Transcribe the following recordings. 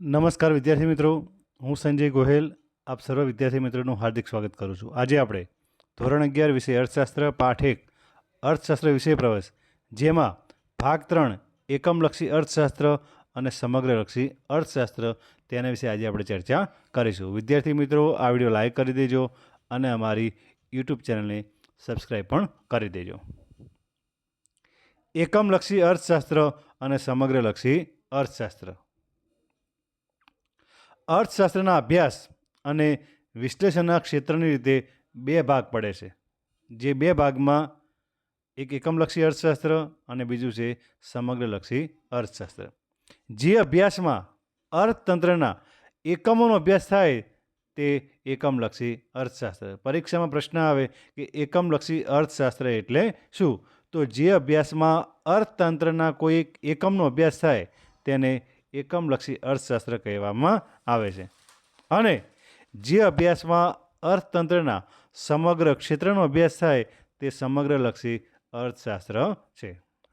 નમસ્કાર વિદ્યાર્થી મિત્રો. હું સંજય ગોહેલ. આપ સર્વ વિદ્યાર્થી મિત્રોનું હાર્દિક સ્વાગત કરું છું. આજે આપણે ધોરણ અગિયાર વિષય અર્થશાસ્ત્ર પાઠ એક, અર્થશાસ્ત્ર વિષય પ્રવેશ, જેમાં ભાગ ત્રણ, એકમલક્ષી અર્થશાસ્ત્ર અને સમગ્રલક્ષી અર્થશાસ્ત્ર તેના વિશે આજે આપણે ચર્ચા કરીશું. વિદ્યાર્થી મિત્રો, આ વીડિયો લાઈક કરી દેજો અને અમારી યુટ્યુબ ચેનલને સબસ્ક્રાઈબ પણ કરી દેજો. એકમલક્ષી અર્થશાસ્ત્ર અને સમગ્રલક્ષી અર્થશાસ્ત્ર. અર્થશાસ્ત્રના અભ્યાસ અને વિશ્લેષણના ક્ષેત્રની રીતે બે ભાગ પડે છે. જે બે ભાગમાં એક એકમલક્ષી અર્થશાસ્ત્ર અને બીજું છે સમગ્રલક્ષી અર્થશાસ્ત્ર. જે અભ્યાસમાં અર્થતંત્રના એકમોનો અભ્યાસ થાય તે એકમલક્ષી અર્થશાસ્ત્ર. પરીક્ષામાં પ્રશ્ન આવે કે એકમલક્ષી અર્થશાસ્ત્ર એટલે શું? તો જે અભ્યાસમાં અર્થતંત્રના કોઈ એકમનો અભ્યાસ થાય તેને એકમલક્ષી અર્થશાસ્ત્ર કહેવામાં આવે છે. અને જે અભ્યાસમાં અર્થતંત્રના સમગ્ર ક્ષેત્રનો અભ્યાસ થાય તે સમગ્રલક્ષી અર્થશાસ્ત્ર છે.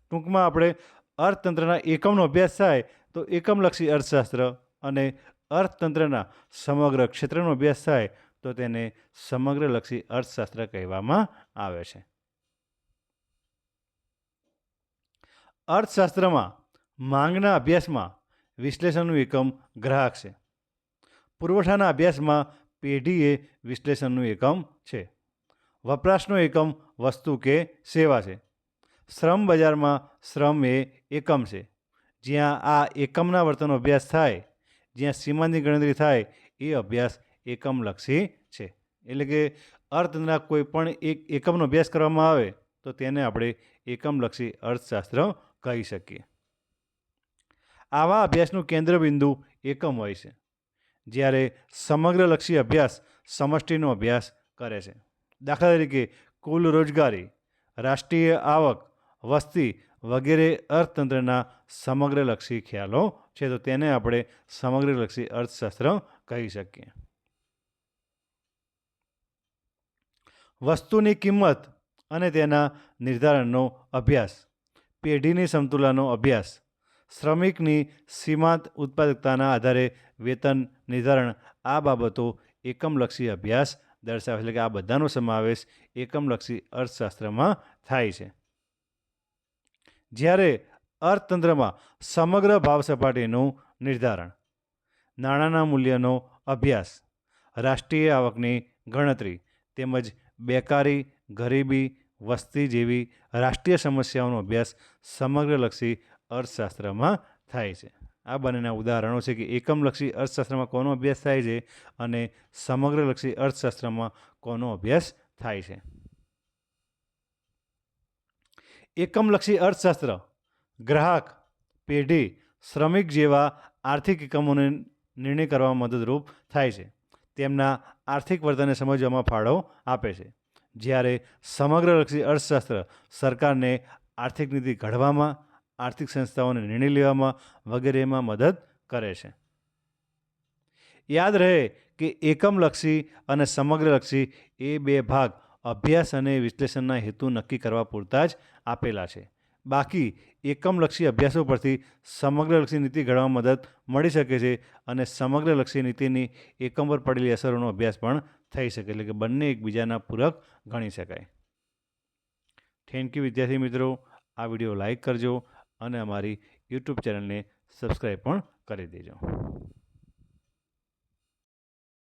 ટૂંકમાં આપણે અર્થતંત્રના એકમનો અભ્યાસ થાય તો એકમલક્ષી અર્થશાસ્ત્ર અને અર્થતંત્રના સમગ્ર ક્ષેત્રનો અભ્યાસ થાય તો તેને સમગ્રલક્ષી અર્થશાસ્ત્ર કહેવામાં આવે છે. અર્થશાસ્ત્રમાં માંગના અભ્યાસમાં વિશ્લેષણનું એકમ ગ્રાહક છે. પુરવઠાના અભ્યાસમાં પેઢી એ વિશ્લેષણનું એકમ છે. વપરાશનો એકમ વસ્તુ કે સેવા છે. શ્રમ બજારમાં શ્રમ એ એકમ છે. જ્યાં આ એકમના વર્તનનો અભ્યાસ થાય, જ્યાં સીમાની ગણતરી થાય, એ અભ્યાસ એકમલક્ષી છે. એટલે કે અર્થના કોઈ પણ એક એકમનો અભ્યાસ કરવામાં આવે, તો તેને આપણે એકમલક્ષી અર્થશાસ્ત્ર કહી શકીએ. આવા અભ્યાસનું કેન્દ્રબિંદુ એકમ હોય છે, જ્યારે સમગ્રલક્ષી અભ્યાસ સમષ્ટિનો અભ્યાસ કરે છે. દાખલા તરીકે, કુલ રોજગારી, રાષ્ટ્રીય આવક, વસ્તી વગેરે અર્થતંત્રના સમગ્રલક્ષી ખ્યાલો છે, તો તેને આપણે સમગ્રલક્ષી અર્થશાસ્ત્ર કહી શકીએ. વસ્તુની કિંમત અને તેના નિર્ધારણનો અભ્યાસ, પેઢીની સમતુલાનો અભ્યાસ શ્રમિકની સીમાંત ઉત્પાદકતાના આધારે વેતન નિર્ધારણ, આ બાબતો એકમલક્ષી અભ્યાસ દર્શાવે એટલે કે આ બધાનો સમાવેશ એકમલક્ષી અર્થશાસ્ત્રમાં થાય છે. જ્યારે અર્થતંત્રમાં સમગ્ર ભાવ સપાટીનું નિર્ધારણ, નાણાંના મૂલ્યનો અભ્યાસ, રાષ્ટ્રીય આવકની ગણતરી તેમજ બેકારી, ગરીબી, વસ્તી જેવી રાષ્ટ્રીય સમસ્યાઓનો અભ્યાસ સમગ્રલક્ષી અર્થશાસ્ત્રમાં થાય છે. આ બંનેના ઉદાહરણો છે કે એકમલક્ષી અર્થશાસ્ત્રમાં કોનો અભ્યાસ થાય છે અને સમગ્રલક્ષી અર્થશાસ્ત્રમાં કોનો અભ્યાસ થાય છે. એકમલક્ષી અર્થશાસ્ત્ર, ગ્રાહક, પેઢી, શ્રમિક જેવા આર્થિક એકમોને નિર્ણય કરવામાં મદદરૂપ થાય છે. તેમના આર્થિક વર્તનને સમજવામાં ફાળો આપે છે. જ્યારે સમગ્રલક્ષી અર્થશાસ્ત્ર સરકારને આર્થિક નીતિ ઘડવામાં આર્થિક સંસ્થાઓને નિર્ણય લેવામાં વગેરેમાં મદદ કરે છે. યાદ રહે કે એકમલક્ષી અને સમગ્રલક્ષી એ બે ભાગ અભ્યાસ અને વિશ્લેષણના હેતુ નક્કી કરવા પૂરતા જ આપેલા છે. બાકી એકમલક્ષી અભ્યાસો પરથી સમગ્રલક્ષી નીતિ ઘડવામાં મદદ મળી શકે છે અને સમગ્રલક્ષી નીતિની એકમ પર પડેલી અસરોનો અભ્યાસ પણ થઈ શકે, એટલે કે બંને એકબીજાના પૂરક ગણી શકાય. થેન્ક યુ વિદ્યાર્થી મિત્રો. આ વીડિયો લાઈક કરજો અને અમારી યુટ્યુબ ચેનલને સબસ્ક્રાઈબ પણ કરી દેજો.